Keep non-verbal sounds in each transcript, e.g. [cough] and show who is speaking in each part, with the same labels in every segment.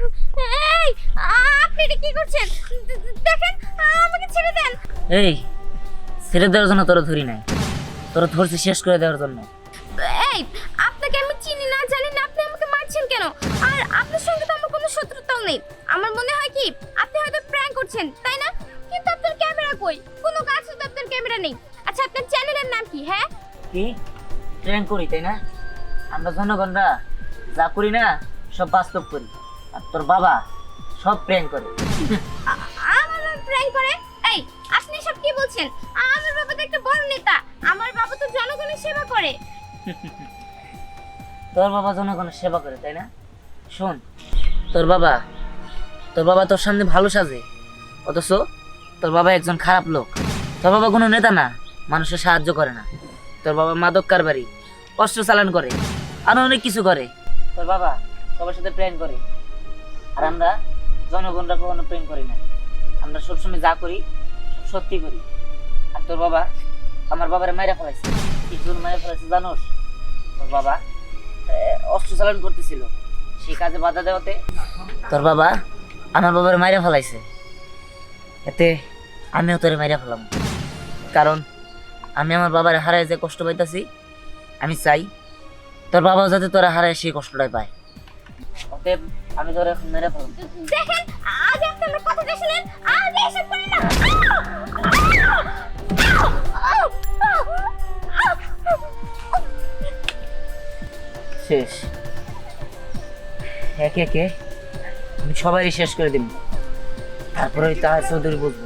Speaker 1: এই আপনি এটা কি করছেন? দেখেন আমাকে ছেড়ে দেন।
Speaker 2: এই ছেড়ে দেওয়ার জন্য তোরা ধরি নাই। তোরা ধরছি শেষ করে দেওয়ার জন্য।
Speaker 1: এই আপনাকে আমি চিনি না জানি না আপনি আমাকে মারছেন কেন? আর আপনার সঙ্গে তো আমার কোনো শত্রুতাও নেই। আমার মনে হয় কি আপনি হয়তো প্র্যাঙ্ক করছেন তাই না? কিন্তু আপনার ক্যামেরা কই? কোনো কাছে তো আপনার ক্যামেরা নেই। আচ্ছা আপনার চ্যানেলের নাম কি হ্যাঁ?
Speaker 2: কি? ট্রেন করি তাই না? আমরা জনগণরা যা করি না সব বাস্তব করি। আর তোর বাবা সব প্রেম করে।
Speaker 1: আমার বাবা প্র্যাঙ্ক করে? এই আপনি সব কি বলছেন? আমার বাবা তো একটা বড় নেতা। আমার বাবা তো জনগণের সেবা করে।
Speaker 2: তোর বাবা জনগণের সেবা করে তাই না? শোন তোর বাবা তোর বাবা তোর সামনে ভালো সাজে। অথচ তোর বাবা একজন খারাপ লোক। তোর বাবা কোনো নেতা না মানুষের সাহায্য করে না। তোর বাবা মাদক কারবারি অস্ত্র চালান করে আরও অনেক কিছু করে। তোর বাবা সবার সাথে প্রেম করে। আর আমরা জনগণরা কখনো প্রেম করি না। আমরা সবসময় যা করি সত্যি করি। আর তোর বাবা, আমার বাবারে মাইরা ফেলাইছে। কিছু মাইরা ফেলাইছে জানোস? তোর বাবা অস্ত্র চালান করতেছিল। সেই কাজে বাধা দেওয়াতে তোর বাবা আমার বাবার মাইরা ফেলাইছে। এতে আমিও তোরে মাইরা ফেলাম। কারণ আমি আমার বাবার হারায় যে কষ্ট পাইতাছি, আমি চাই তোর বাবাও যাতে তোরা হারায় সেই কষ্টটাই পায়। অতএব আমি তোরে এখন মেরে ফেলাম
Speaker 1: দেখেন আজ আপনি আমার কথাটা শুনেন আজ এসব করেন না।
Speaker 2: শেষ। একে একে আমি সবারই শেষ করে দিব। তারপরে ওই তাহার চৌধুরী বুঝব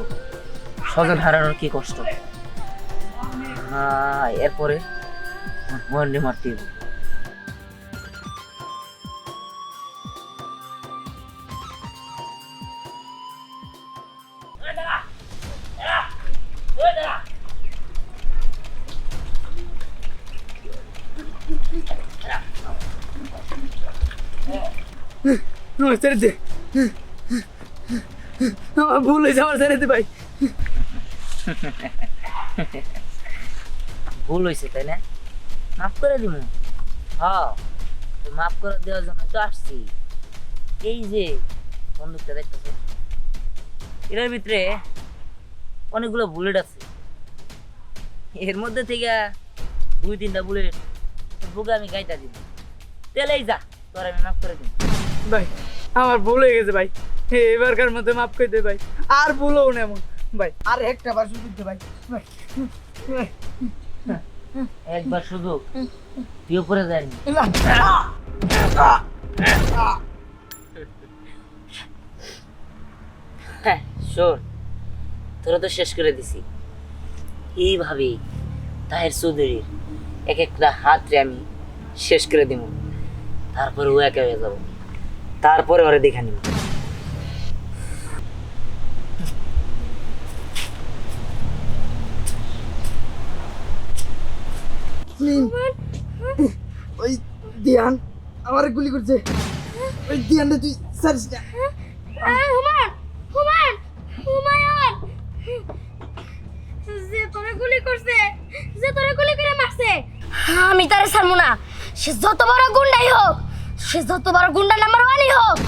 Speaker 2: স্বজন হারানোর কি কষ্ট। হ্যাঁ এরপরে মন্ডি মারতে হবে।
Speaker 3: আমার ছেড়ে দে। আমার ভুল হয়েছে, আমার ছেড়ে দে ভাই।
Speaker 2: ভুল হয়েছে, তাই না? মাফ করে দিব হ্যাঁ মাফ করে দেওয়ার জন্য তো আসছি। এই যে বন্দুকটা দেখতেছে এটার ভিতরে অনেকগুলো বুলেট আছে। এর মধ্যে থেকে দুই তিনটা বুলেট বুকে আমি গাইটা দিব তেলেই যা, তোর আমি মাফ করে দিব
Speaker 3: ভাই আমার ভুল হয়ে গেছে ভাই। এবারকার মধ্যে মাফ করে দে ভাই। আর ভুলও না এমন। ভাই আর একটা বার সুযোগ দে ভাই।
Speaker 2: একবার শুধু তুই উপরে যায়নি হ্যাঁ শোন তোরা তো শেষ করে দিছি। এইভাবেই তাহের চৌধুরীর এক একটা হাতরে আমি শেষ করে দিব তারপরে ও একা হয়ে যাব। তারপরে ওরে দেখে নিব।
Speaker 3: ওই দিয়ান আমার গুলি করছে। ওই দিয়ানটা তুই সারিস না।
Speaker 1: এই, হুমায়ুন হুমায়ুন হুমায়ুন। যে তোরে গুলি করছে যে তোরে গুলি করে মারছে আমি তারে ছাড়বো না। সে যত বড় গুন্ডাই হোক সে যত বড় গুন্ডা নাম্বার ওয়ানই হোক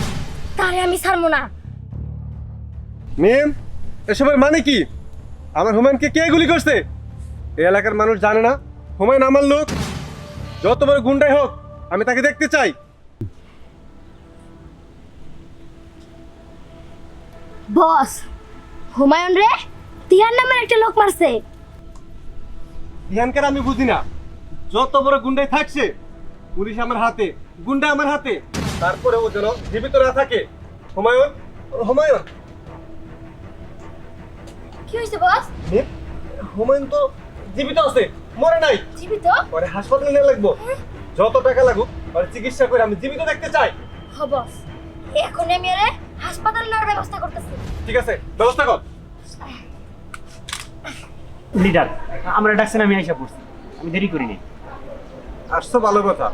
Speaker 1: তারে আমি ছাড়বো না।
Speaker 4: মেম এসবের মানে কি? আমার হুমায়ুনকে কে গুলি করছে? এই এলাকার মানুষ জানে না হুমায়ুন আমার লোক। যত বড় গুন্ডাই হোক আমি তাকে দেখতে চাই।
Speaker 1: বস হুমায়ুন রে তিহার নামের একটা লোক মারছে।
Speaker 4: ধ্যানকার আমি বুঝি না। যত বড় গুন্ডাই থাকছে পুলিশ আমার হাতে। গুন্ডা আমার হাতে। তারপরে ও যেন জীবিত না থাকে। হুমায়ুন হুমায়ুন।
Speaker 1: কি হয়েছে বস?
Speaker 4: হুমায়ুন তো জীবিত আছে মরে নাই।
Speaker 1: জীবিত?
Speaker 4: পরে হাসপাতালে নিয়ে লাগবো। যত টাকা লাগুক আর চিকিৎসা করে আমি জীবিত দেখতে চাই।
Speaker 1: হ বস। এখন আমি আরে হাসপাতাল নেওয়ার ব্যবস্থা করতেছি।
Speaker 4: ঠিক আছে ব্যবস্থা কর।
Speaker 5: লিডার আমরা ডাকছেন আমি আইসা পড়ছি। আমি দেরি করিনি।
Speaker 4: আসছো ভালো কথা।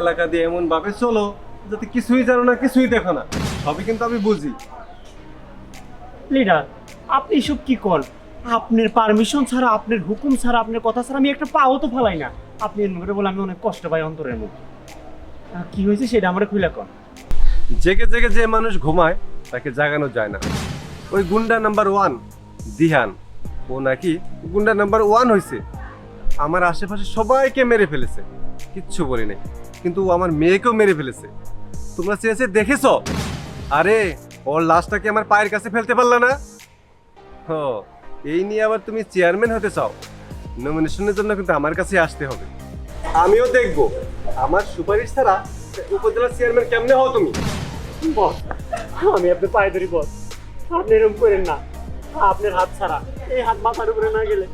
Speaker 4: এলাকা দিয়ে এমন ভাবে চলো যাতে কিছুই জানো না কিছুই দেখো না। সবই কিন্তু আমি বুঝি।
Speaker 5: লিডার আপনি সব কি কর আপনার পারমিশন ছাড়া আপনার হুকুম ছাড়া আপনার কথা ছাড়া আমি একটা পাও তো ফেলাই না। আপনি এর মধ্যে বলে আমি অনেক কষ্ট পাই অন্তরের মধ্যে। কি হয়েছে সেটা আমার খুলে কর
Speaker 4: জেগে জেগে যে মানুষ ঘুমায় তাকে জাগানো যায় না। ওই গুন্ডা নাম্বার ওয়ান দিহান। ও নাকি গুন্ডা নাম্বার ওয়ান হয়েছে আমার আশেপাশে সবাইকে মেরে ফেলেছে। কিচ্ছু বলি নাই। কিন্তু আমার মেয়েকেও মেরে ফেলেছে। তোমরা চেয়েছে দেখেছ? আরে, ওর লাশটাকে আমার পায়ের কাছে ফেলতে পারলে না? হ, এই নিয়ে আবার তুমি চেয়ারম্যান হতে চাও। নমিনেশনের জন্য কিন্তু আমার কাছে আসতে হবে। আমিও দেখব। আমার সুপারিশ ছাড়া উপজেলা চেয়ারম্যান কেমনে হও তুমি?
Speaker 5: আমি আপনার পায়ে ধরি, বস। আপনি এরকম করেন না। আপনার হাত ছাড়া, এই হাত মাথার উপরে না গেলে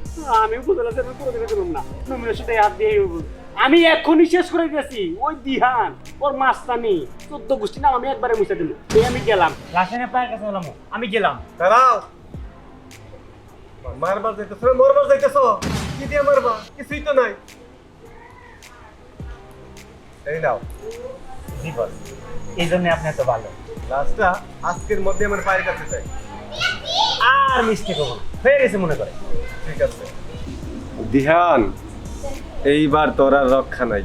Speaker 5: আমি উপজেলা চেয়ারম্যান করে দিতে না। নমিনেশনটা হাত দিয়ে আমি এখনই শেষ করে গেছি ওই দিহান ওর মাস্তানি চোদ্দ গোষ্ঠী নাম আমি একবারে মুছে দিল এই আমি গেলাম। লাশের পায়ের কাছে হলাম আমি গেলাম।
Speaker 4: দাঁড়াও। মারবার যাইতেছ মরবার যাইতেছ। কি দিয়ে মারবা? কিছুই তো নাই। এই নাও।
Speaker 5: জি বস এই জন্য আপনি এত ভালো।
Speaker 4: লাস্টটা আজকের মধ্যে আমার পায়ের কাছে চাই।
Speaker 5: আর মিস্টেক হব হয়ে গেছে মনে করে।
Speaker 4: ঠিক আছে। দিহান এইবার তোর আর রক্ষা নাই।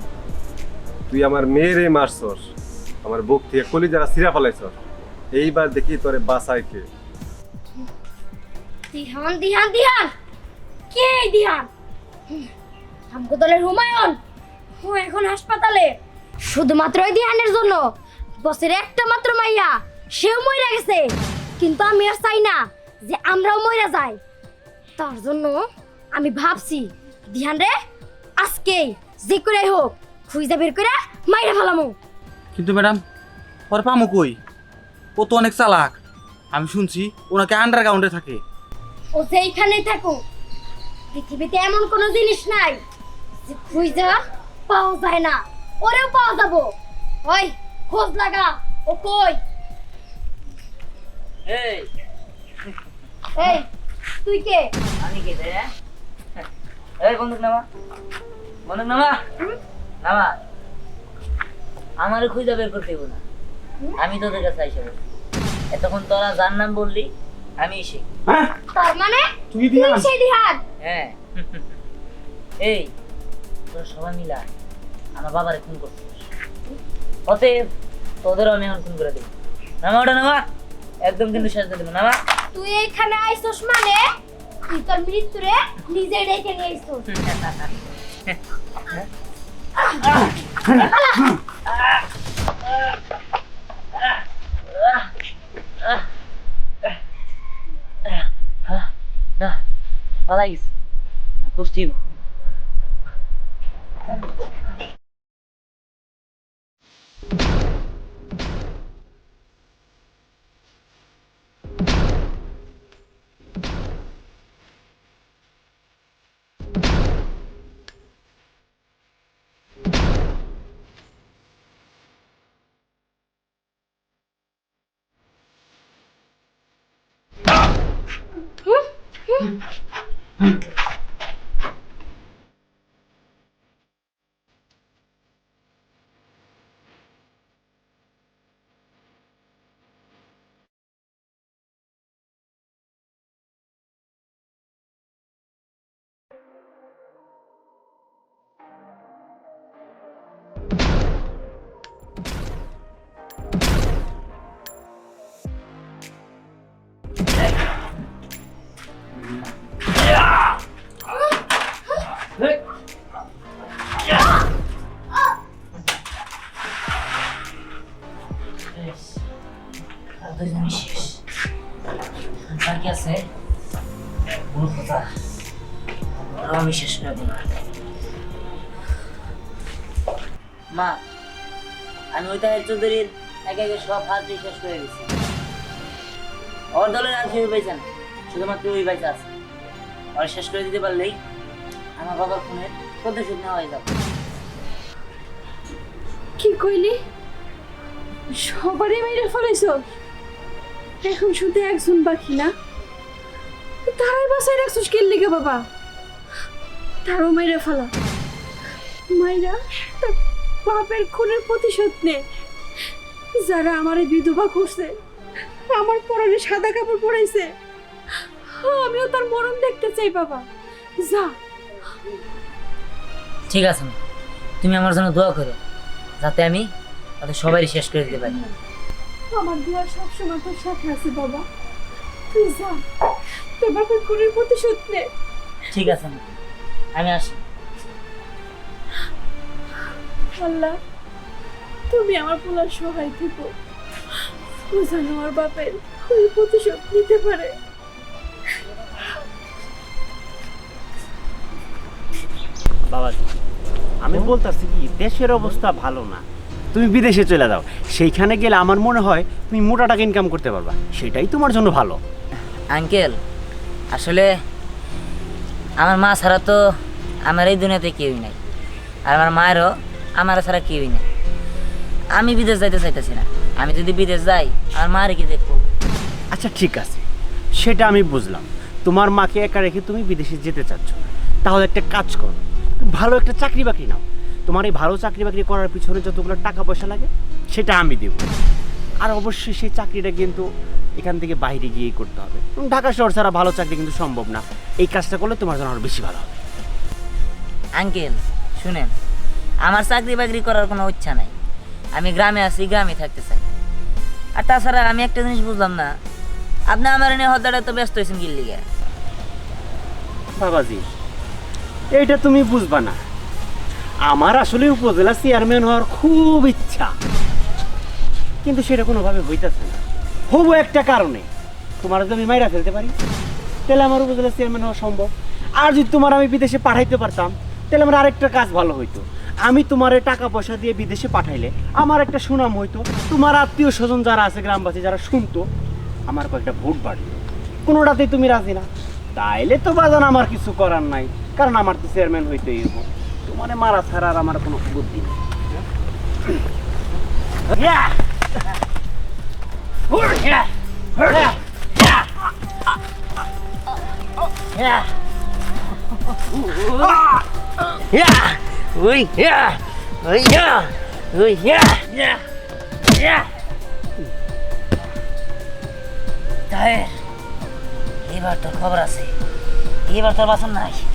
Speaker 4: তুই আমার মেয়েরে মারছস। আমার বুক থেকে কলি যারা সিরা ফেলাইছস। এইবার দেখি তোরে বাসায় কে।
Speaker 1: দিহান দিহান দিহান! কে এই দিহান? আমগো দলের হুমায়ুন? ও এখন হাসপাতালে। শুধুমাত্র ওই দিহানের জন্য। বছরে একটা মাত্র মাইয়া, সেও মইরা গেছে। কিন্তু আমি আর চাই না যে আমরাও মইরা যাই। তার জন্য আমি ভাবছি, দিহান রে আজকেই যে করে হোক খুঁজে বের করে মাইরা ফেলামু।
Speaker 6: কিন্তু ম্যাডাম ওর পামু কই? ও তো অনেক চালাক। আমি শুনছি ওনাকে আন্ডারগ্রাউন্ডে থাকে।
Speaker 1: ও যেইখানেই থাকুক পৃথিবীতে এমন কোনো জিনিস নাই যে খুঁজে পাওয়া যায় না। ওরেও পাওয়া যাব। ওই খোঁজ লাগা ও কই?
Speaker 2: এই।
Speaker 1: এই তুই কে?
Speaker 2: আমি কে রে? এই বন্দুক নামা। বন্দুক নামা নামা আমারে খুঁজে বের করতে না। আমি তোদের কাছে আইসা বলছি। এতক্ষণ তোরা যার নাম বললি আমি সে
Speaker 5: হ্যাঁ?
Speaker 1: তার মানে?
Speaker 5: তুই দিহান।
Speaker 1: সেই দিহান?
Speaker 2: হ্যাঁ। [laughs] এই তোরা সবাই মিলা আমার বাবারে খুন করছিস। অতএব তোদেরও আমি এখন খুন করে দেবো। নামা ওটা নামা একদম কিন্তু করে দেবো। নামা
Speaker 1: তুই এইখানে আইছস মানে? তুই তোর মৃত্যুরে নিজে ডেকে নিয়ে আইছস [laughs]
Speaker 2: না পালাই গেছে thank আমি শেষ করে দিই মা, আমি ওই তাহের চৌধুরীর একে একে সব শেষ করে ওর দলের আর কেউ না, শুধুমাত্র ওই আছে। ওর শেষ করে দিতে পারলেই আমার বাবার প্রতিশোধ নেওয়া হয়ে যাবে।
Speaker 7: কি কইলি? সবারই মেরে ফেলেছ এখন শুধু একজন বাকি না? তারাই বাসায় রাখছিস কে লিগে বাবা? তারও মেরে ফেলা। মাইরা তার বাপের খুনের প্রতিশোধ নে। যারা আমারে বিধবা করছে আমার পরনে সাদা কাপড় পরাইছে আমিও তার মরণ দেখতে চাই বাবা। যা।
Speaker 2: ঠিক আছে মা। তুমি আমার জন্য দোয়া করো যাতে আমি তাদের সবাই শেষ করে দিতে পারি।
Speaker 7: আমার দোয়া সবসময় তোর সাথে আছে বাবা। তুই যা। তোর বাপের খুনের প্রতিশোধ নে।
Speaker 2: ঠিক আছে মা। আমি আসি।
Speaker 7: আল্লাহ তুমি আমার পোলার সহায় থেকো। ও যেন আমার বাপের ওই প্রতিশোধ নিতে পারে।
Speaker 5: বাবাজি আমি বলতেছি কি দেশের অবস্থা ভালো না। তুমি বিদেশে চলে যাও। সেইখানে গেলে আমার মনে হয় তুমি মোটা টাকা ইনকাম করতে পারবা। সেটাই তোমার জন্য ভালো।
Speaker 2: আঙ্কেল আসলে আমার মা ছাড়া তো আমার এই দুনিয়াতে কেউই নাই। আর আমার মায়েরও আমার ছাড়া কেউই নাই। আমি বিদেশ যাইতে চাইতেছি না। আমি যদি বিদেশ যাই, আমার মারে কি দেখব?
Speaker 5: আচ্ছা ঠিক আছে। সেটা আমি বুঝলাম। তোমার মাকে একা রেখে তুমি বিদেশে যেতে চাচ্ছ তাহলে একটা কাজ করো। ভালো একটা চাকরি বাকরি নাও। তোমার এই ভালো চাকরি বাকরি করার পিছনে যতগুলো টাকা পয়সা লাগে, সেটা আমি দেব। আর অবশ্যই সেই চাকরিটা কিন্তু এখান থেকে বাইরে গিয়েই করতে হবে। ঢাকা শহর ছাড়া ভালো চাকরি কিন্তু সম্ভব না। এই কাজটা করলে তোমার জন্য আরও বেশি ভালো হবে।
Speaker 2: আঙ্কেল শুনেন আমার চাকরি বাকরি করার কোনো ইচ্ছা নাই। আমি গ্রামে আছি গ্রামে থাকতে চাই। আর তাছাড়া আমি একটা জিনিস বুঝলাম না আপনি আমার এনে হদ্দাটা তো ব্যস্ত হয়েছেন গিল্লিগে
Speaker 5: বাবাজি এইটা তুমি বুঝবা না। আমার আসলে উপজেলা চেয়ারম্যান হওয়ার খুব ইচ্ছা। কিন্তু সেটা কোনোভাবে হইতেছে না। হব একটা কারণে। তোমার যদি আমি মাইরা ফেলতে পারি, তাহলে আমার উপজেলা চেয়ারম্যান হওয়া সম্ভব। আর যদি তোমার আমি বিদেশে পাঠাইতে পারতাম, তাহলে আমার আরেকটা কাজ ভালো হইতো। আমি তোমার টাকা পয়সা দিয়ে বিদেশে পাঠাইলে, আমার একটা সুনাম হইতো। তোমার আত্মীয় স্বজন যারা আছে, গ্রামবাসী যারা শুনতো, আমার কয়েকটা ভোট বাড়তো কোনোটাতেই তুমি রাজি না। তাইলে তো বাজান আমার কিছু করার নাই, কারণ আমার তো চেয়ারম্যান হইতেই হব তোমার মারা ছাড়া আর আমার কোনো বুদ্ধি নেই।
Speaker 2: Dair, Ibar to cobras, Ibar to vas a nadie.